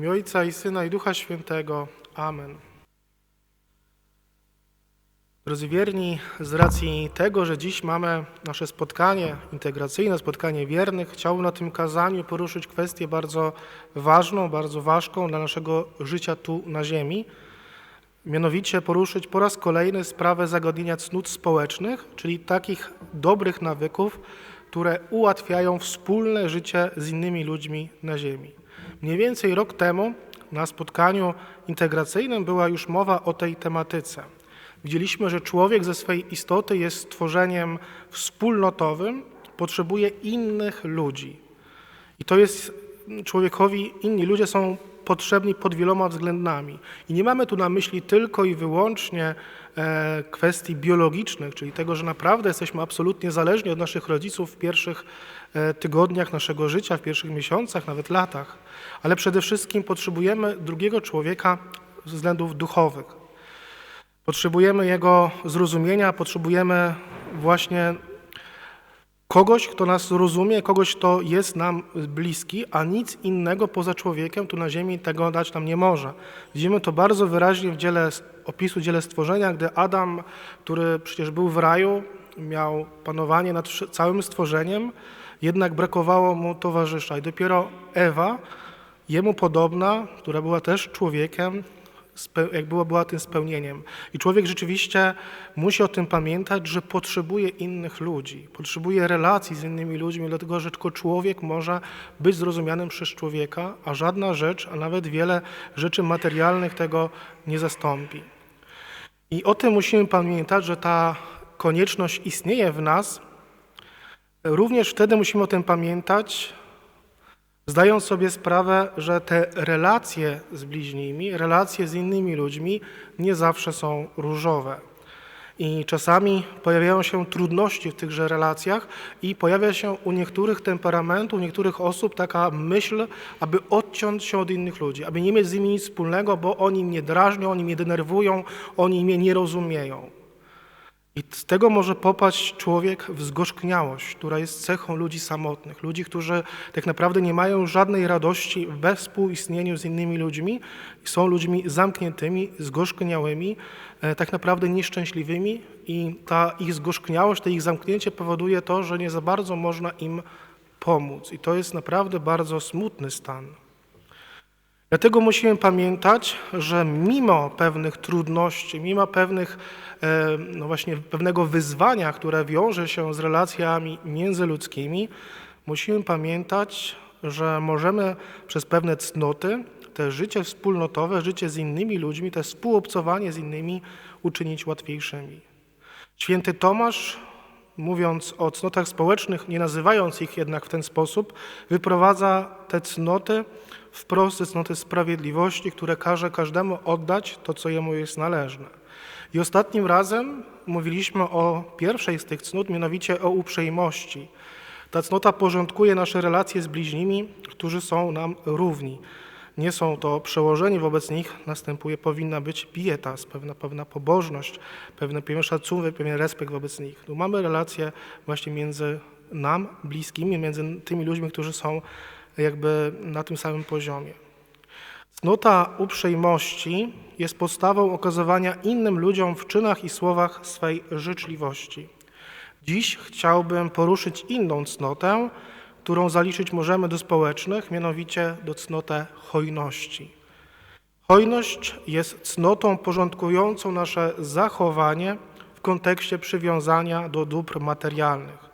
imię Ojca i Syna i Ducha Świętego. Amen. Drodzy wierni, z racji tego, że dziś mamy nasze spotkanie integracyjne, spotkanie wiernych, chciałbym na tym kazaniu poruszyć kwestię bardzo ważną, bardzo ważką dla naszego życia tu na ziemi. Mianowicie poruszyć po raz kolejny sprawę zagadnienia cnót społecznych, czyli takich dobrych nawyków, które ułatwiają wspólne życie z innymi ludźmi na ziemi. Mniej więcej rok temu na spotkaniu integracyjnym była już mowa o tej tematyce. Widzieliśmy, że człowiek ze swej istoty jest stworzeniem wspólnotowym, potrzebuje innych ludzi. I to jest człowiekowi, inni ludzie są potrzebni pod wieloma względami. I nie mamy tu na myśli tylko i wyłącznie e, kwestii biologicznych, czyli tego, że naprawdę jesteśmy absolutnie zależni od naszych rodziców w pierwszych e, tygodniach naszego życia, w pierwszych miesiącach, nawet latach, ale przede wszystkim potrzebujemy drugiego człowieka ze względów duchowych. Potrzebujemy jego zrozumienia, potrzebujemy właśnie kogoś, kto nas rozumie, kogoś, kto jest nam bliski, a nic innego poza człowiekiem tu na ziemi tego dać nam nie może. Widzimy to bardzo wyraźnie w dziele opisu dziele stworzenia, gdy Adam, który przecież był w raju, miał panowanie nad całym stworzeniem, jednak brakowało mu towarzysza i dopiero Ewa, jemu podobna, która była też człowiekiem, jak była, była tym spełnieniem. I człowiek rzeczywiście musi o tym pamiętać, że potrzebuje innych ludzi, potrzebuje relacji z innymi ludźmi, dlatego że tylko człowiek może być zrozumianym przez człowieka, a żadna rzecz, a nawet wiele rzeczy materialnych tego nie zastąpi. I o tym musimy pamiętać, że ta konieczność istnieje w nas. Również wtedy musimy o tym pamiętać, zdając sobie sprawę, że te relacje z bliźnimi, relacje z innymi ludźmi nie zawsze są różowe. I czasami pojawiają się trudności w tychże relacjach i pojawia się u niektórych temperamentów, u niektórych osób taka myśl, aby odciąć się od innych ludzi, aby nie mieć z nimi nic wspólnego, bo oni mnie drażnią, oni mnie denerwują, oni mnie nie rozumieją. I z tego może popaść człowiek w zgorzkniałość, która jest cechą ludzi samotnych, ludzi, którzy tak naprawdę nie mają żadnej radości we współistnieniu z innymi ludźmi są ludźmi zamkniętymi, zgorzkniałymi, e, tak naprawdę nieszczęśliwymi i ta ich zgorzkniałość, to ich zamknięcie powoduje to, że nie za bardzo można im pomóc. I to jest naprawdę bardzo smutny stan. Dlatego musimy pamiętać, że mimo pewnych trudności, mimo pewnych, e, no właśnie pewnego wyzwania, które wiąże się z relacjami międzyludzkimi, musimy pamiętać, że możemy przez pewne cnoty te życie wspólnotowe, życie z innymi ludźmi, te współobcowanie z innymi uczynić łatwiejszymi. Święty Tomasz, mówiąc o cnotach społecznych, nie nazywając ich jednak w ten sposób, wyprowadza te cnoty wprost ze cnoty sprawiedliwości, które każe każdemu oddać to, co jemu jest należne. I ostatnim razem mówiliśmy o pierwszej z tych cnót, mianowicie o uprzejmości. Ta cnota porządkuje nasze relacje z bliźnimi, którzy są nam równi. Nie są to przełożeni, wobec nich następuje, powinna być pietas, pewna, pewna pobożność, pewien, pewien szacunek, pewien respekt wobec nich. Tu mamy relacje właśnie między nam, bliskimi, między tymi ludźmi, którzy są jakby na tym samym poziomie. Cnota uprzejmości jest podstawą okazywania innym ludziom w czynach i słowach swej życzliwości. Dziś chciałbym poruszyć inną cnotę, którą zaliczyć możemy do społecznych, mianowicie do cnotę hojności. Hojność jest cnotą porządkującą nasze zachowanie w kontekście przywiązania do dóbr materialnych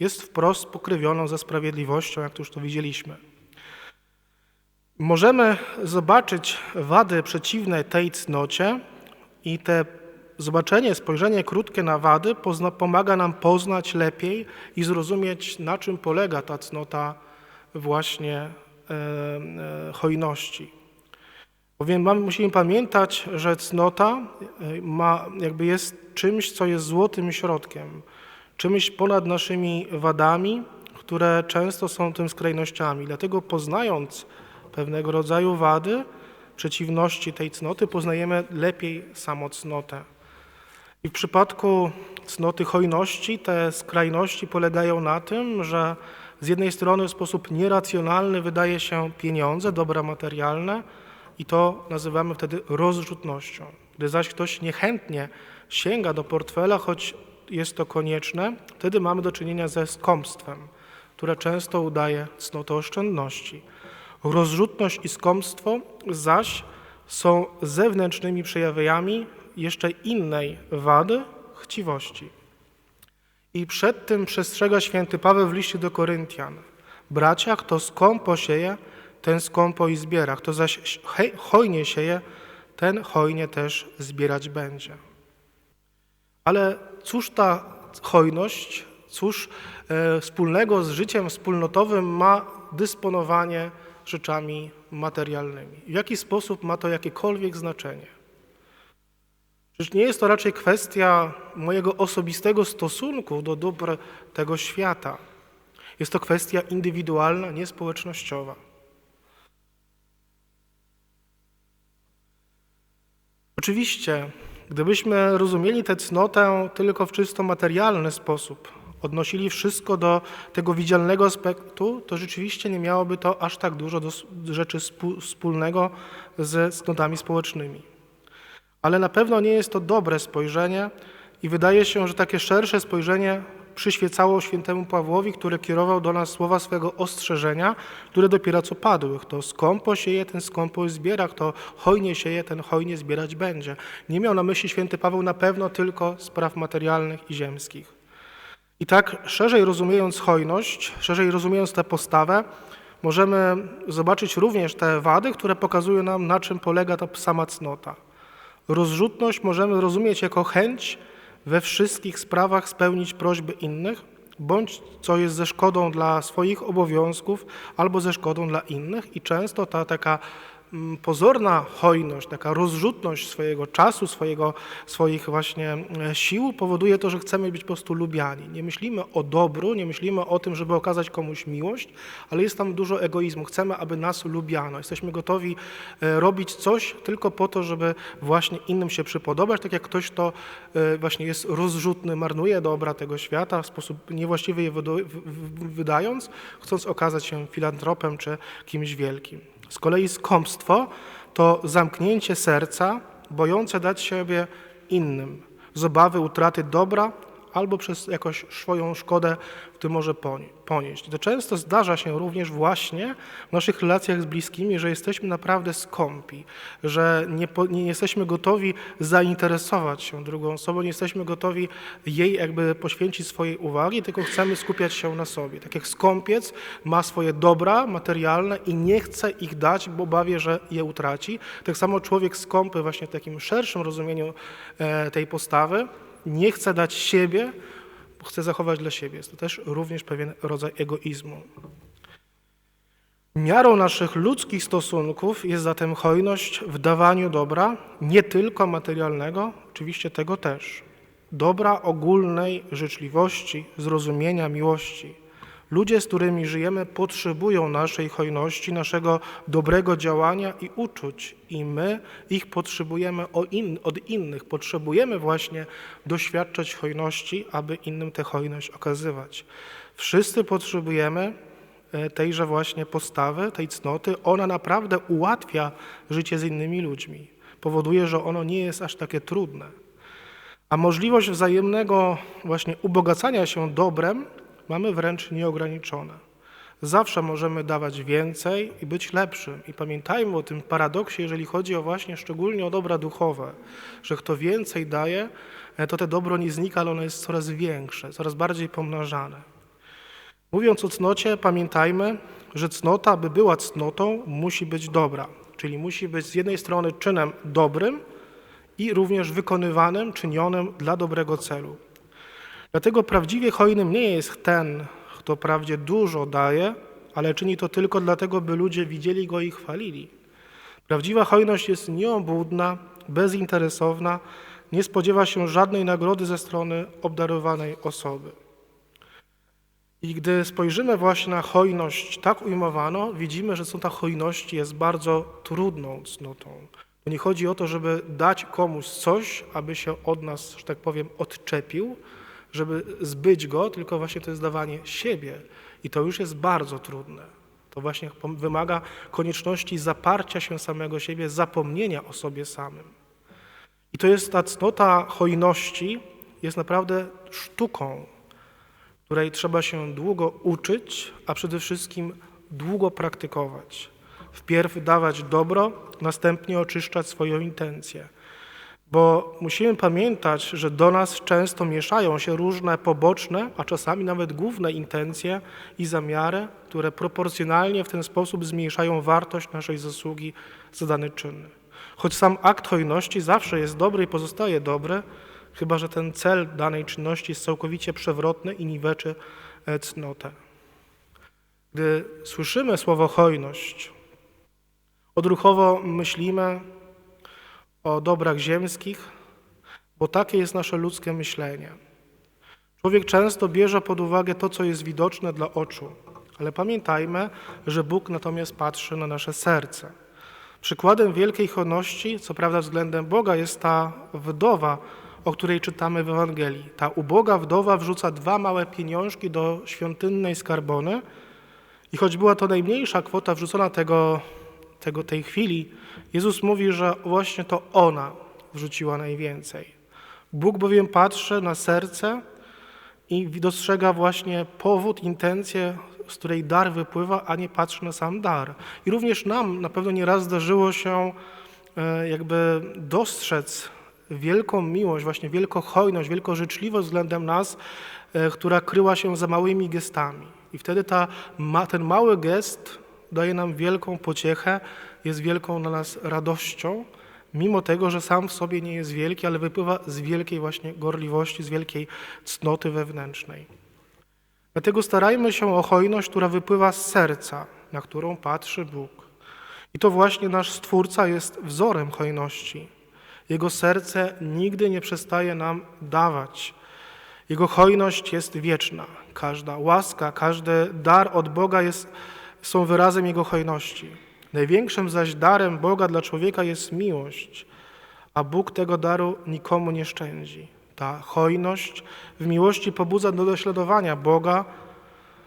jest wprost pokrywioną ze sprawiedliwością, jak to już to widzieliśmy. Możemy zobaczyć wady przeciwne tej cnocie i te zobaczenie, spojrzenie krótkie na wady pozna, pomaga nam poznać lepiej i zrozumieć, na czym polega ta cnota właśnie e, e, hojności. Bowiem mamy, musimy pamiętać, że cnota e, ma, jakby jest czymś, co jest złotym środkiem czymś ponad naszymi wadami, które często są tym skrajnościami. Dlatego poznając pewnego rodzaju wady, przeciwności tej cnoty, poznajemy lepiej samą cnotę. I w przypadku cnoty hojności te skrajności polegają na tym, że z jednej strony w sposób nieracjonalny wydaje się pieniądze, dobra materialne i to nazywamy wtedy rozrzutnością. Gdy zaś ktoś niechętnie sięga do portfela, choć jest to konieczne, wtedy mamy do czynienia ze skąpstwem, które często udaje cnotę oszczędności. Rozrzutność i skąpstwo zaś są zewnętrznymi przejawami jeszcze innej wady chciwości. I przed tym przestrzega święty Paweł w liście do Koryntian. Bracia, kto skąpo sieje, ten skąpo i zbiera. Kto zaś hojnie sieje, ten hojnie też zbierać będzie. Ale cóż ta hojność, cóż e, wspólnego z życiem wspólnotowym ma dysponowanie rzeczami materialnymi? W jaki sposób ma to jakiekolwiek znaczenie? Czyż nie jest to raczej kwestia mojego osobistego stosunku do dóbr tego świata? Jest to kwestia indywidualna, niespołecznościowa. Oczywiście, gdybyśmy rozumieli tę cnotę tylko w czysto materialny sposób, odnosili wszystko do tego widzialnego aspektu, to rzeczywiście nie miałoby to aż tak dużo do rzeczy spó- wspólnego ze cnotami społecznymi. Ale na pewno nie jest to dobre spojrzenie i wydaje się, że takie szersze spojrzenie przyświecało świętemu Pawłowi, który kierował do nas słowa swego ostrzeżenia, które dopiero co padły. Kto skąpo sieje, ten skąpo zbiera, kto hojnie sieje, ten hojnie zbierać będzie. Nie miał na myśli święty Paweł na pewno tylko spraw materialnych i ziemskich. I tak szerzej rozumiejąc hojność, szerzej rozumiejąc tę postawę, możemy zobaczyć również te wady, które pokazują nam, na czym polega ta sama cnota. Rozrzutność możemy rozumieć jako chęć we wszystkich sprawach spełnić prośby innych, bądź co jest ze szkodą dla swoich obowiązków, albo ze szkodą dla innych. I często ta taka pozorna hojność, taka rozrzutność swojego czasu, swojego, swoich właśnie e, sił powoduje to, że chcemy być po prostu lubiani. Nie myślimy o dobru, nie myślimy o tym, żeby okazać komuś miłość, ale jest tam dużo egoizmu. Chcemy, aby nas lubiano. Jesteśmy gotowi e, robić coś tylko po to, żeby właśnie innym się przypodobać, tak jak ktoś, kto e, właśnie jest rozrzutny, marnuje dobra tego świata w sposób niewłaściwy je wydając, chcąc okazać się filantropem czy kimś wielkim. Z kolei skąpstwo to zamknięcie serca, bojące dać siebie innym, z obawy utraty dobra albo przez jakąś swoją szkodę w tym może poni- ponieść. To często zdarza się również właśnie w naszych relacjach z bliskimi, że jesteśmy naprawdę skąpi, że nie, nie jesteśmy gotowi zainteresować się drugą osobą, nie jesteśmy gotowi jej jakby poświęcić swojej uwagi, tylko chcemy skupiać się na sobie. Tak jak skąpiec ma swoje dobra materialne i nie chce ich dać, bo bawie, że je utraci, tak samo człowiek skąpy właśnie w takim szerszym rozumieniu e, tej postawy nie chce dać siebie, bo chce zachować dla siebie. Jest to też również pewien rodzaj egoizmu. Miarą naszych ludzkich stosunków jest zatem hojność w dawaniu dobra, nie tylko materialnego, oczywiście tego też. Dobra ogólnej życzliwości, zrozumienia, miłości. Ludzie, z którymi żyjemy, potrzebują naszej hojności, naszego dobrego działania i uczuć, i my ich potrzebujemy od innych. Potrzebujemy właśnie doświadczać hojności, aby innym tę hojność okazywać. Wszyscy potrzebujemy e, tejże właśnie postawy, tej cnoty. Ona naprawdę ułatwia życie z innymi ludźmi. Powoduje, że ono nie jest aż takie trudne. A możliwość wzajemnego właśnie ubogacania się dobrem mamy wręcz nieograniczone. Zawsze możemy dawać więcej i być lepszym. I pamiętajmy o tym paradoksie, jeżeli chodzi o właśnie szczególnie o dobra duchowe, że kto więcej daje, e, to te dobro nie znika, ale ono jest coraz większe, coraz bardziej pomnażane. Mówiąc o cnocie, pamiętajmy, że cnota, by była cnotą, musi być dobra. Czyli musi być z jednej strony czynem dobrym i również wykonywanym, czynionym dla dobrego celu. Dlatego prawdziwie hojnym nie jest ten, kto wprawdzie dużo daje, ale czyni to tylko dlatego, by ludzie widzieli go i chwalili. Prawdziwa hojność jest nieobłudna, bezinteresowna, nie spodziewa się żadnej nagrody ze strony obdarowanej osoby. I gdy spojrzymy właśnie na hojność tak ujmowano, widzimy, że cnota hojności jest bardzo trudną cnotą. Nie chodzi o to, żeby dać komuś coś, aby się od nas, że tak powiem, odczepił, żeby zbyć go, tylko właśnie to jest dawanie siebie. I to już jest bardzo trudne. To właśnie wymaga konieczności zaparcia się samego siebie, zapomnienia o sobie samym. I to jest ta cnota hojności, jest naprawdę sztuką, której trzeba się długo uczyć, a przede wszystkim długo praktykować. Wpierw dawać dobro, następnie oczyszczać swoją intencję. Bo musimy pamiętać, że do nas często mieszają się różne poboczne, a czasami nawet główne intencje i zamiary, które proporcjonalnie w ten sposób zmniejszają wartość naszej zasługi za dany czyn. Choć sam akt hojności zawsze jest dobry i pozostaje dobry, chyba że ten cel danej czynności jest całkowicie przewrotny i niweczy cnotę. Gdy słyszymy słowo hojność, odruchowo myślimy o dobrach ziemskich, bo takie jest nasze ludzkie myślenie. Człowiek często bierze pod uwagę to, co jest widoczne dla oczu, ale pamiętajmy, że Bóg natomiast patrzy na nasze serce. Przykładem wielkiej hojności, co prawda względem Boga, jest ta wdowa, o której czytamy w Ewangelii. Ta uboga wdowa wrzuca dwa małe pieniążki do świątynnej skarbony i choć była to najmniejsza kwota wrzucona tego, tego, tej chwili, Jezus mówi, że właśnie to ona wrzuciła najwięcej. Bóg bowiem patrzy na serce i dostrzega właśnie powód, intencję, z której dar wypływa, a nie patrzy na sam dar. I również nam na pewno nieraz zdarzyło się e, jakby dostrzec wielką miłość, właśnie wielką hojność, wielką życzliwość względem nas, e, która kryła się za małymi gestami. I wtedy ta, ten mały gest daje nam wielką pociechę, jest wielką dla nas radością, mimo tego, że sam w sobie nie jest wielki, ale wypływa z wielkiej właśnie gorliwości, z wielkiej cnoty wewnętrznej. Dlatego starajmy się o hojność, która wypływa z serca, na którą patrzy Bóg. I to właśnie nasz Stwórca jest wzorem hojności. Jego serce nigdy nie przestaje nam dawać. Jego hojność jest wieczna. Każda łaska, każdy dar od Boga jest, są wyrazem Jego hojności. Największym zaś darem Boga dla człowieka jest miłość, a Bóg tego daru nikomu nie szczędzi. Ta hojność w miłości pobudza do naśladowania Boga,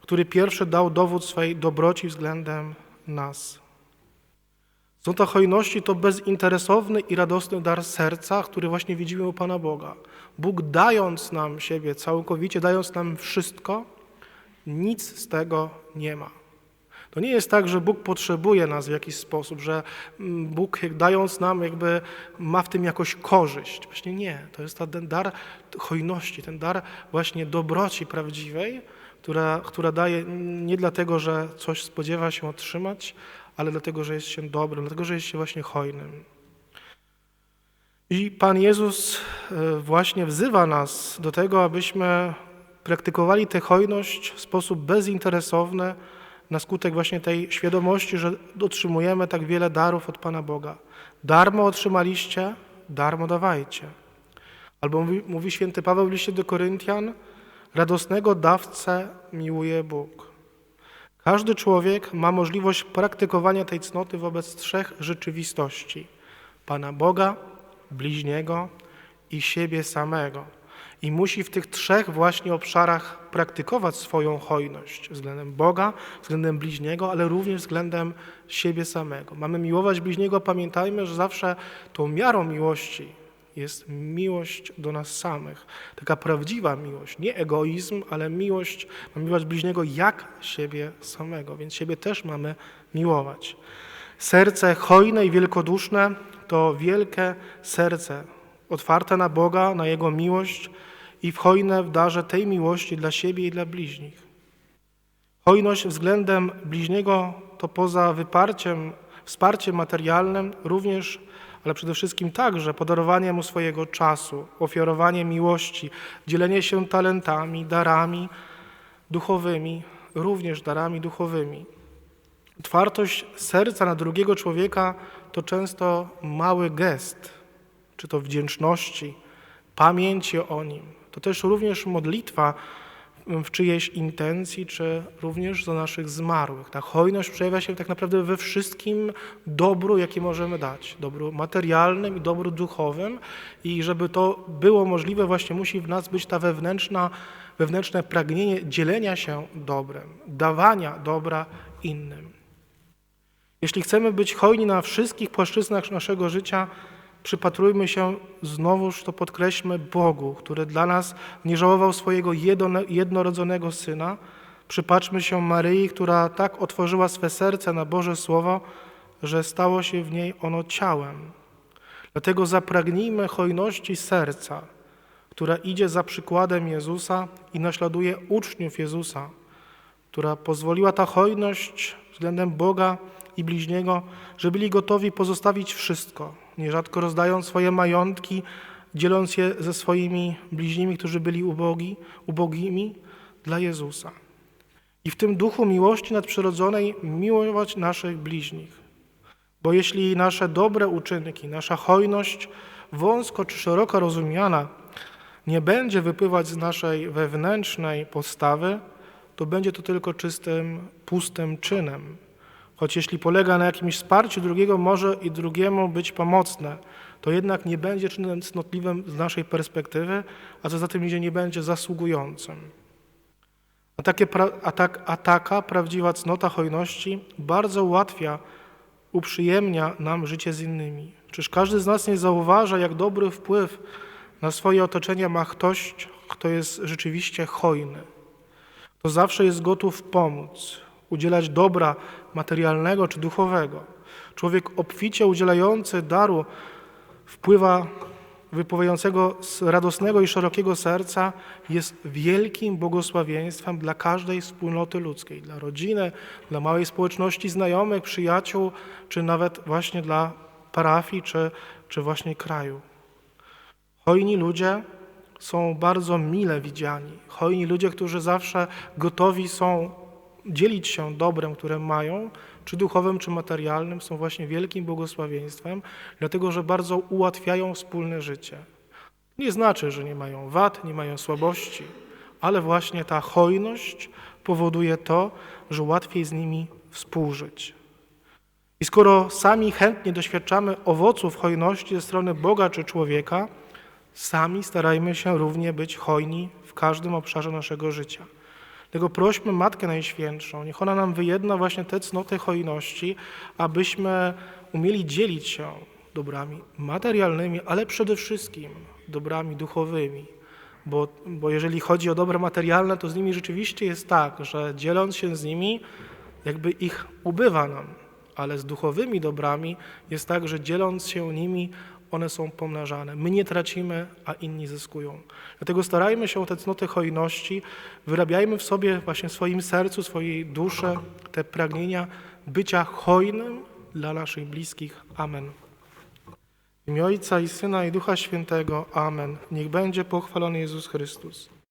który pierwszy dał dowód swej dobroci względem nas. Cnota hojności to bezinteresowny i radosny dar serca, który właśnie widzimy u Pana Boga. Bóg dając nam siebie całkowicie, dając nam wszystko, nic z tego nie ma. To nie jest tak, że Bóg potrzebuje nas w jakiś sposób, że mm, Bóg dając nam jakby ma w tym jakąś korzyść. Właśnie nie. To jest ten dar hojności, ten dar właśnie dobroci prawdziwej, która, która daje nie dlatego, że coś spodziewa się otrzymać, ale dlatego, że jest się dobrym, dlatego, że jest się właśnie hojnym. I Pan Jezus e, właśnie wzywa nas do tego, abyśmy praktykowali tę hojność w sposób bezinteresowny, na skutek właśnie tej świadomości, że otrzymujemy tak wiele darów od Pana Boga. Darmo otrzymaliście, darmo dawajcie. Albo mówi, mówi święty Paweł w liście do Koryntian, radosnego dawcę miłuje Bóg. Każdy człowiek ma możliwość praktykowania tej cnoty wobec trzech rzeczywistości: Pana Boga, bliźniego i siebie samego. I musi w tych trzech właśnie obszarach praktykować swoją hojność względem Boga, względem bliźniego, ale również względem siebie samego. Mamy miłować bliźniego, pamiętajmy, że zawsze tą miarą miłości jest miłość do nas samych. Taka prawdziwa miłość, nie egoizm, ale miłość, mamy miłować bliźniego jak siebie samego, więc siebie też mamy miłować. Serce hojne i wielkoduszne to wielkie serce, otwarte na Boga, na Jego miłość i w hojne w darze tej miłości dla siebie i dla bliźnich. Hojność względem bliźniego to poza wyparciem, wsparciem materialnym również ale przede wszystkim także podarowanie mu swojego czasu, ofiarowanie miłości, dzielenie się talentami, darami duchowymi, również darami duchowymi. Otwartość serca na drugiego człowieka to często mały gest, czy to wdzięczności, pamięci o nim. To też również modlitwa w czyjejś intencji, czy również za naszych zmarłych. Ta hojność przejawia się tak naprawdę we wszystkim dobru, jakie możemy dać. Dobru materialnym i dobru duchowym. I żeby to było możliwe, właśnie musi w nas być ta wewnętrzna, wewnętrzne pragnienie dzielenia się dobrem, dawania dobra innym. Jeśli chcemy być hojni na wszystkich płaszczyznach naszego życia, przypatrujmy się, znowuż to podkreślmy, Bogu, który dla nas nie żałował swojego jedno- jednorodzonego Syna. Przypatrzmy się Maryi, która tak otworzyła swe serce na Boże Słowo, że stało się w niej ono ciałem. Dlatego zapragnijmy hojności serca, która idzie za przykładem Jezusa i naśladuje uczniów Jezusa, która pozwoliła ta hojność względem Boga i bliźniego, że byli gotowi pozostawić wszystko, nierzadko rozdając swoje majątki, dzieląc je ze swoimi bliźnimi, którzy byli ubogi, ubogimi dla Jezusa. I w tym duchu miłości nadprzyrodzonej miłować naszych bliźnich. Bo jeśli nasze dobre uczynki, nasza hojność, wąsko czy szeroko rozumiana, nie będzie wypływać z naszej wewnętrznej postawy, to będzie to tylko czystym, pustym czynem. Choć jeśli polega na jakimś wsparciu drugiego, może i drugiemu być pomocne, to jednak nie będzie czynem cnotliwym z naszej perspektywy, a co za tym idzie, nie będzie zasługującym. A, takie, a, tak, a taka prawdziwa cnota hojności bardzo ułatwia, uprzyjemnia nam życie z innymi. Czyż każdy z nas nie zauważa, jak dobry wpływ na swoje otoczenie ma ktoś, kto jest rzeczywiście hojny? To zawsze jest gotów pomóc, udzielać dobra materialnego czy duchowego. Człowiek obficie udzielający daru wpływa wypływającego z radosnego i szerokiego serca jest wielkim błogosławieństwem dla każdej wspólnoty ludzkiej, dla rodziny, dla małej społeczności znajomych, przyjaciół, czy nawet właśnie dla parafii, czy, czy właśnie kraju. Hojni ludzie są bardzo mile widziani. Hojni ludzie, którzy zawsze gotowi są dzielić się dobrem, które mają, czy duchowym, czy materialnym, są właśnie wielkim błogosławieństwem, dlatego że bardzo ułatwiają wspólne życie. Nie znaczy, że nie mają wad, nie mają słabości, ale właśnie ta hojność powoduje to, że łatwiej z nimi współżyć. I skoro sami chętnie doświadczamy owoców hojności ze strony Boga czy człowieka, sami starajmy się równie być hojni w każdym obszarze naszego życia. Dlatego prośmy Matkę Najświętszą, niech ona nam wyjedna właśnie te cnoty hojności, abyśmy umieli dzielić się dobrami materialnymi, ale przede wszystkim dobrami duchowymi. Bo, bo jeżeli chodzi o dobra materialne, to z nimi rzeczywiście jest tak, że dzieląc się z nimi, jakby ich ubywa nam, ale z duchowymi dobrami jest tak, że dzieląc się nimi, one są pomnażane. My nie tracimy, a inni zyskują. Dlatego starajmy się o te cnoty hojności, wyrabiajmy w sobie, właśnie w swoim sercu, swojej duszy te pragnienia bycia hojnym dla naszych bliskich. Amen. W imię Ojca i Syna i Ducha Świętego. Amen. Niech będzie pochwalony Jezus Chrystus.